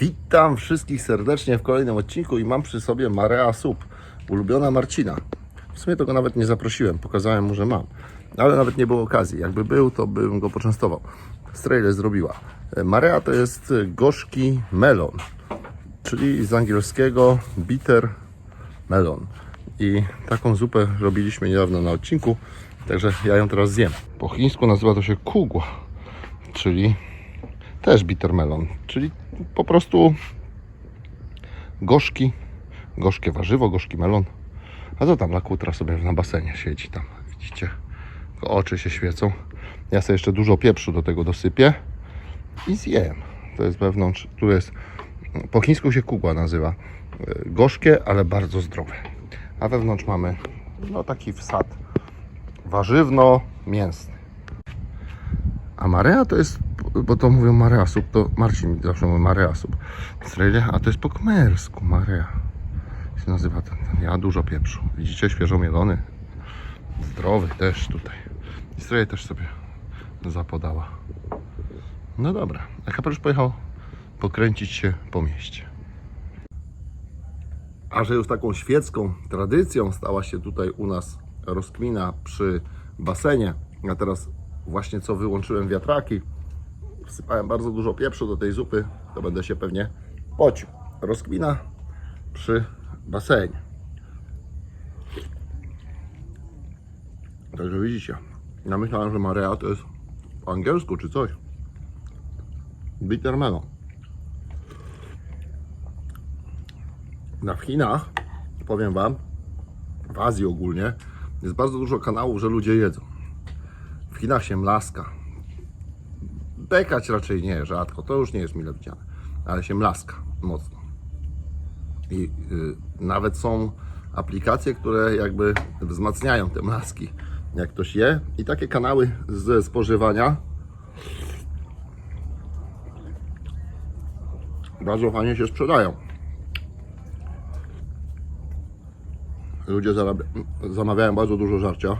Witam wszystkich serdecznie w kolejnym odcinku i mam przy sobie Marea Sup, ulubiona Marcina. W sumie to go nawet nie zaprosiłem, pokazałem mu, że mam. Ale nawet nie było okazji. Jakby był, to bym go poczęstował. Strejle zrobiła. Marea to jest gorzki melon, czyli z angielskiego bitter melon. I taką zupę robiliśmy niedawno na odcinku, także ja ją teraz zjem. Po chińsku nazywa to się kugła, czyli też bitter melon, czyli po prostu gorzki, gorzkie warzywo, gorzki melon. A to tam lakutra sobie na basenie siedzi tam, widzicie? Oczy się świecą. Ja sobie jeszcze dużo pieprzu do tego dosypię i zjem. To jest wewnątrz, tu jest, po chińsku się kugła nazywa. Gorzkie, ale bardzo zdrowe. A wewnątrz mamy no taki wsad warzywno-mięsny. A marea to jest, bo to mówią marea sup, to Marcin mi zawsze mówi marea sup. Australia, a to jest po kmersku marea. Się nazywa ten, ten. Ja dużo pieprzu. Widzicie, świeżo mielony. Zdrowy też tutaj. Australia też sobie zapodała. No dobra, a kapelusz pojechał pokręcić się po mieście. A że już taką świecką tradycją stała się tutaj u nas rozkmina przy basenie. A teraz właśnie co wyłączyłem wiatraki, wsypałem bardzo dużo pieprzu do tej zupy, to będę się pewnie pocił. Rozkmina przy basenie. Także widzicie, ja myślałem, że Marea to jest po angielsku czy coś. Bitter melon. Na Chinach, powiem Wam, w Azji ogólnie, jest bardzo dużo kanałów, że ludzie jedzą. W Chinach się mlaska. Bekać raczej nie, rzadko, to już nie jest mile widziane, ale się mlaska mocno. I y, nawet są aplikacje, które jakby wzmacniają te mlaski, jak ktoś je. I takie kanały ze spożywania bardzo fajnie się sprzedają. Ludzie zamawiają bardzo dużo żarcia.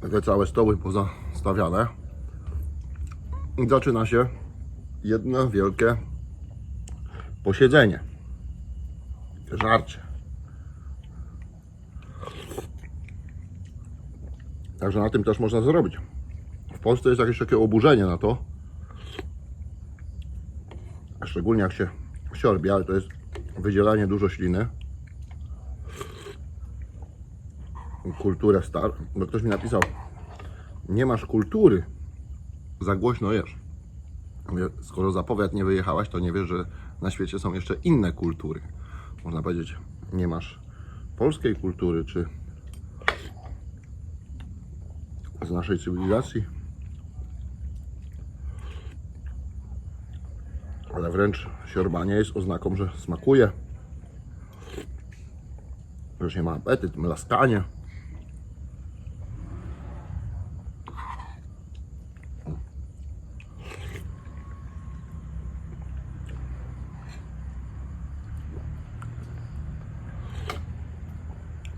Takie całe stoły pozastawiane. Zaczyna się jedno wielkie posiedzenie. Żarcie. Także na tym też można zrobić. W Polsce jest jakieś takie oburzenie na to. Szczególnie jak się siorbi, ale to jest wydzielanie dużo śliny. kulturę star. Bo ktoś mi napisał, nie masz kultury, za głośno jesz. Skoro za powiat nie wyjechałaś, to nie wiesz, że na świecie są jeszcze inne kultury. Można powiedzieć, nie masz polskiej kultury, czy z naszej cywilizacji. Ale wręcz siorbanie jest oznaką, że smakuje. Że się ma apetyt, mlaskanie.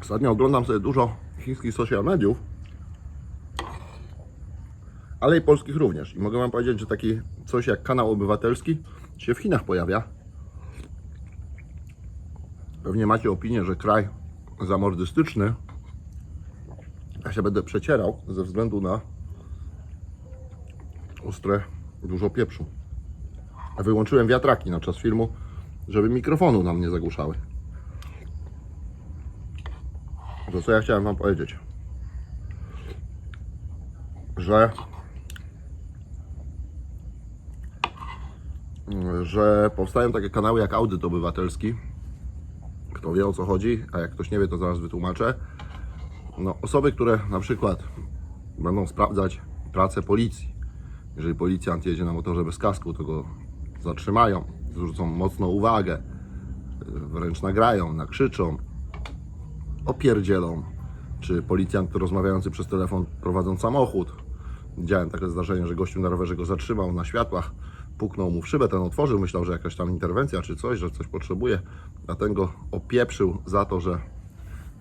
Ostatnio oglądam sobie dużo chińskich social mediów, ale i polskich również. I mogę Wam powiedzieć, że taki coś jak kanał obywatelski się w Chinach pojawia. Pewnie macie opinię, że kraj zamordystyczny. Ja się będę przecierał ze względu na ostre dużo pieprzu. Wyłączyłem wiatraki na czas filmu, żeby mikrofonu nam nie zagłuszały. To co ja chciałem Wam powiedzieć? Że że powstają takie kanały jak Audyt Obywatelski. Kto wie o co chodzi, a jak ktoś nie wie, to zaraz wytłumaczę. No, osoby, które na przykład będą sprawdzać pracę policji. Jeżeli policjant jedzie na motorze bez kasku, to go zatrzymają, zwrócą mocno uwagę, wręcz nagrają, nakrzyczą, opierdzielą, czy policjant rozmawiający przez telefon prowadząc samochód. Widziałem takie zdarzenie, że gościu na rowerze go zatrzymał na światłach, puknął mu w szybę, ten otworzył, myślał, że jakaś tam interwencja czy coś, że coś potrzebuje, a ten go opieprzył za to, że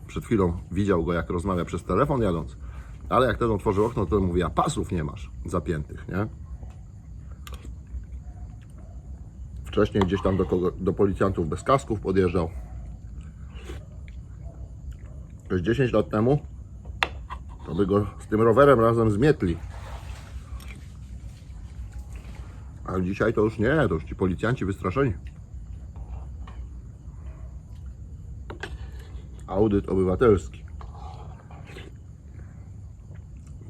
przed chwilą widział go jak rozmawia przez telefon jadąc, ale jak ten otworzył okno, to mówi, a pasów nie masz zapiętych, nie? Wcześniej gdzieś tam do, kogo, do policjantów bez kasków podjeżdżał. To jest 10 lat temu to by go z tym rowerem razem zmietli. Ale dzisiaj to już nie, to już ci policjanci wystraszeni. Audyt obywatelski.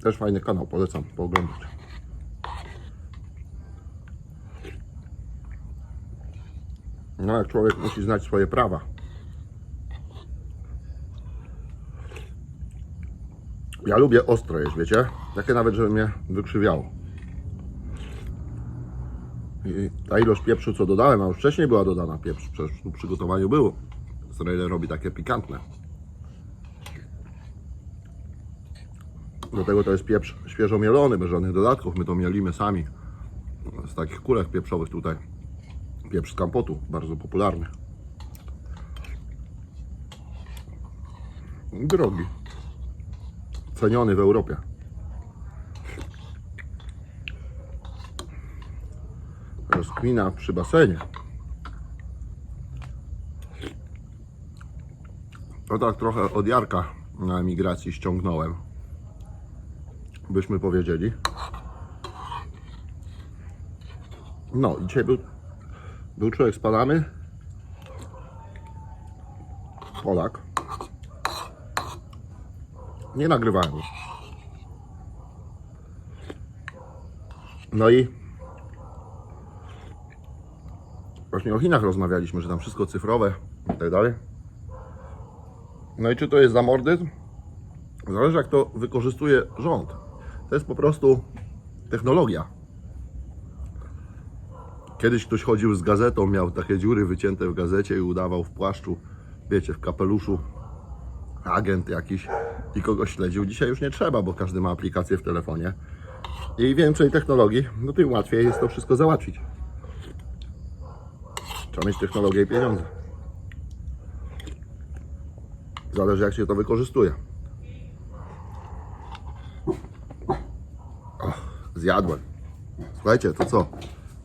Też fajny kanał, polecam pooglądać. No jak człowiek musi znać swoje prawa. Ja lubię ostre jeść, wiecie? Takie nawet, żeby mnie wykrzywiało. I ta ilość pieprzu, co dodałem, a już wcześniej była dodana pieprz, przecież w przygotowaniu było. Israel robi takie pikantne. Do tego to jest pieprz świeżo mielony, bez żadnych dodatków. My to mielimy sami. Z takich kulek pieprzowych tutaj. Pieprz z kampotu, bardzo popularny. Drogi. Ceniony w Europie. Rozkmina przy basenie. To tak trochę od Jarka na emigracji ściągnąłem. Byśmy powiedzieli. No, dzisiaj był, był człowiek z Panamy. Polak. Nie nagrywałem. już. No i właśnie o Chinach rozmawialiśmy, że tam wszystko cyfrowe i tak dalej. No i czy to jest zamordyzm? Zależy jak to wykorzystuje rząd. To jest po prostu technologia. Kiedyś ktoś chodził z gazetą, miał takie dziury wycięte w gazecie i udawał w płaszczu, wiecie, w kapeluszu agent jakiś i kogoś śledził. Dzisiaj już nie trzeba, bo każdy ma aplikację w telefonie. I więcej technologii, no tym łatwiej jest to wszystko załatwić. Trzeba mieć technologię i pieniądze. Zależy jak się to wykorzystuje. Zjadłem. Słuchajcie, to co?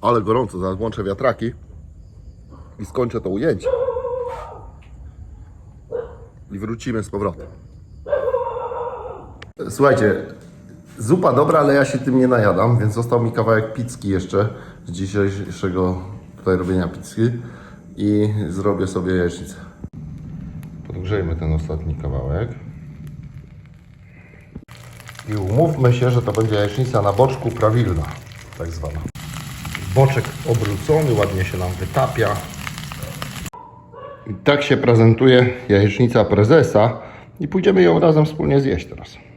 Ale gorąco, zaraz włączę wiatraki i skończę to ujęcie. I wrócimy z powrotem. Słuchajcie, zupa dobra, ale ja się tym nie najadam, więc został mi kawałek pizzki jeszcze z dzisiejszego tutaj robienia pizzy i zrobię sobie jajecznicę. Podgrzejmy ten ostatni kawałek. I umówmy się, że to będzie jajecznica na boczku prawilna, tak zwana. Boczek obrócony, ładnie się nam wytapia. I tak się prezentuje jajecznica prezesa i pójdziemy ją razem wspólnie zjeść teraz.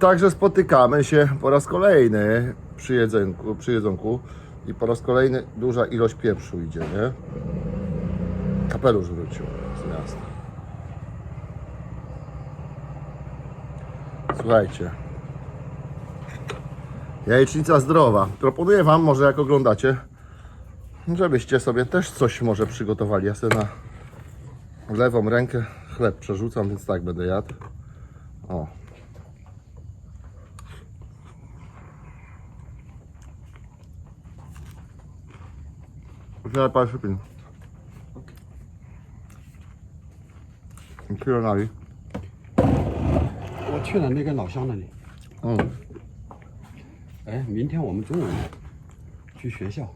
Także spotykamy się po raz kolejny przy jedzonku, przy jedzonku i po raz kolejny duża ilość pieprzu idzie, nie? Kapelusz wrócił z miasta. Słuchajcie. Jajecznica zdrowa. Proponuję Wam, może jak oglądacie, żebyście sobie też coś może przygotowali. Ja sobie na lewą rękę chleb przerzucam, więc tak będę jadł. O. Wiele parę szypin. 你去了哪里？我去了那个老乡那里。嗯，哎，明天我们中午去学校。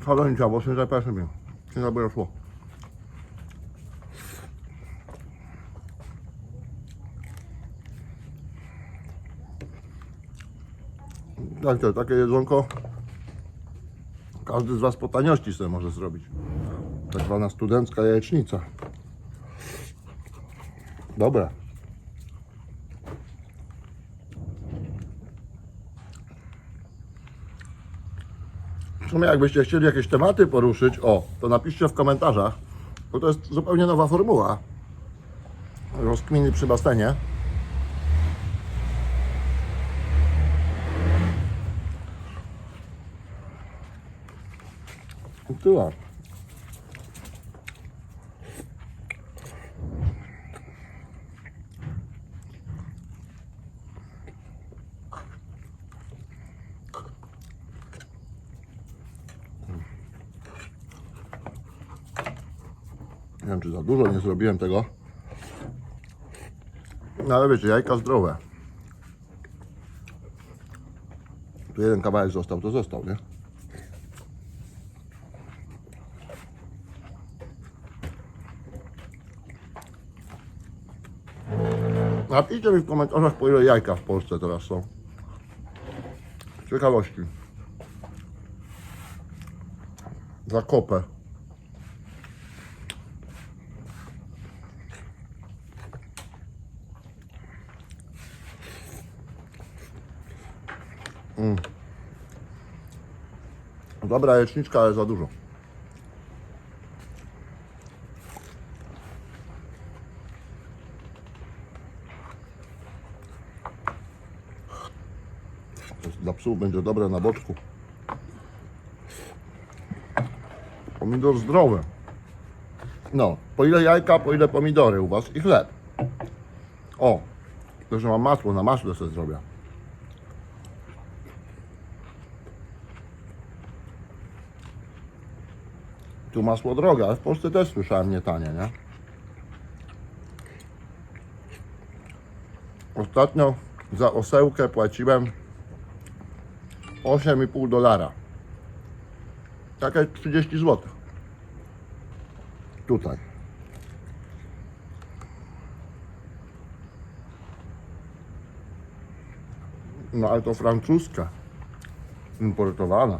好的，你讲，我现在拜视频，现在不要说。Takie, takie jedzonko każdy z Was po taniości sobie może zrobić. Tak zwana studencka jajecznica. Dobra. W sumie jakbyście chcieli jakieś tematy poruszyć, o, to napiszcie w komentarzach, bo to jest zupełnie nowa formuła. Rozkminy przy basenie. Była. Nie wiem, czy za dużo nie zrobiłem tego. No ale wiecie, jajka zdrowe. Tu jeden kawałek został, to został, nie? Napiszcie mi w komentarzach, po ile jajka w Polsce teraz są. Ciekawości. Za kopę. Mm. Dobra jeczniczka, ale za dużo. Dla psów będzie dobre na boczku. Pomidor zdrowy. No, po ile jajka, po ile pomidory u Was i chleb. O, że mam masło, na maśle sobie zrobię. Tu masło drogie, ale w Polsce też słyszałem nie tanie, nie? Ostatnio za osełkę płaciłem 8,5 dolara. Jakieś 30 zł. Tutaj. No ale to francuska. Importowana.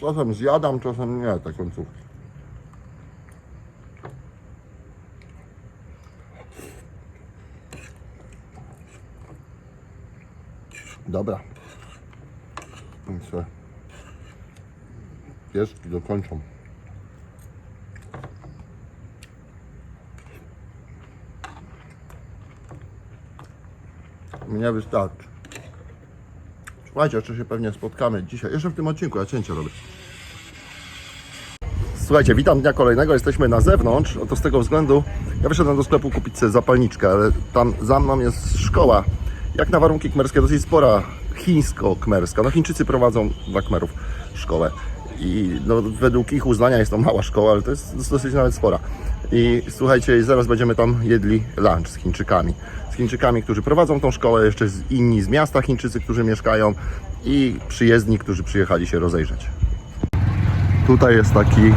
Czasem zjadam, czasem nie te końcówki. Dobra. I se Pieski dokończą. Mnie wystarczy. Słuchajcie, jeszcze się pewnie spotkamy dzisiaj. Jeszcze w tym odcinku, ja cięcie robię. Słuchajcie, witam dnia kolejnego. Jesteśmy na zewnątrz. Oto z tego względu ja wyszedłem do sklepu kupić sobie zapalniczkę, ale tam za mną jest szkoła. Jak na warunki kmerskie, dosyć spora chińsko-kmerska. No Chińczycy prowadzą dla kmerów szkołę. I no, według ich uznania jest to mała szkoła, ale to jest dosyć nawet spora. I słuchajcie, zaraz będziemy tam jedli lunch z Chińczykami. Z Chińczykami, którzy prowadzą tą szkołę, jeszcze z inni z miasta Chińczycy, którzy mieszkają i przyjezdni, którzy przyjechali się rozejrzeć. Tutaj jest taki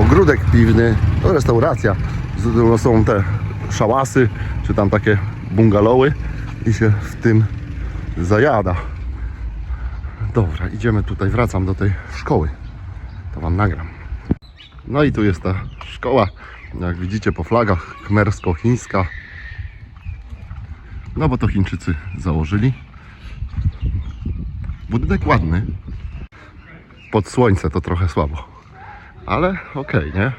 ogródek piwny, to restauracja. Są te szałasy, czy tam takie bungalowy i się w tym zajada. Dobra, idziemy tutaj, wracam do tej szkoły. To Wam nagram. No i tu jest ta szkoła, no, jak widzicie po flagach kmersko-chińska. No bo to Chińczycy założyli. Budynek ładny. Pod słońce to trochę słabo. Ale okej, okay, nie?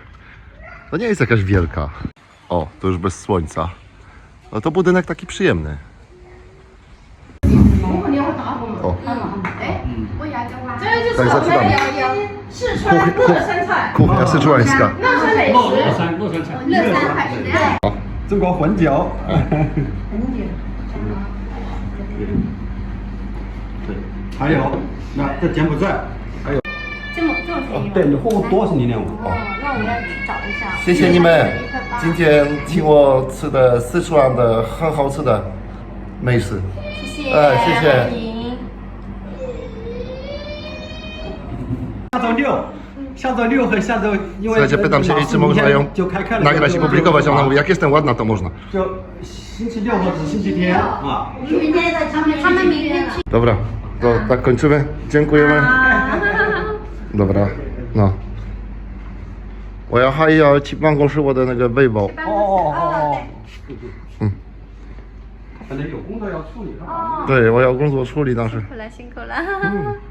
To nie jest jakaś wielka. O, to już bez słońca. No to budynek taki przyjemny. O. Tak zaczynamy. 四川乐山菜，kuchnia syczuańska. 那是美乐食。山乐山菜，乐山海对。中国混酒，对，还有那在柬埔寨，还有这么这么便宜吗？对你货物多是你两五。哦，那我要去找一下。谢谢你们，今天请我吃的四川的很好吃的美食。谢谢，哎谢谢下周六，下周六和下周因为 Słuchajcie, pytam się jej, czy można ją 就开课了， nagrać i 就 publikować. Ona mówi, jak jestem ładna, to można. 就星期六或者星期天啊。明天的他们他们明天去。 Dobra, to tak kończymy. Dziękujemy. Dobra, no. 我要还要去办公室我的那个背包。哦哦哦，嗯，可能有工作要处理，干嘛？对，我要工作处理当时。辛苦了，辛苦了。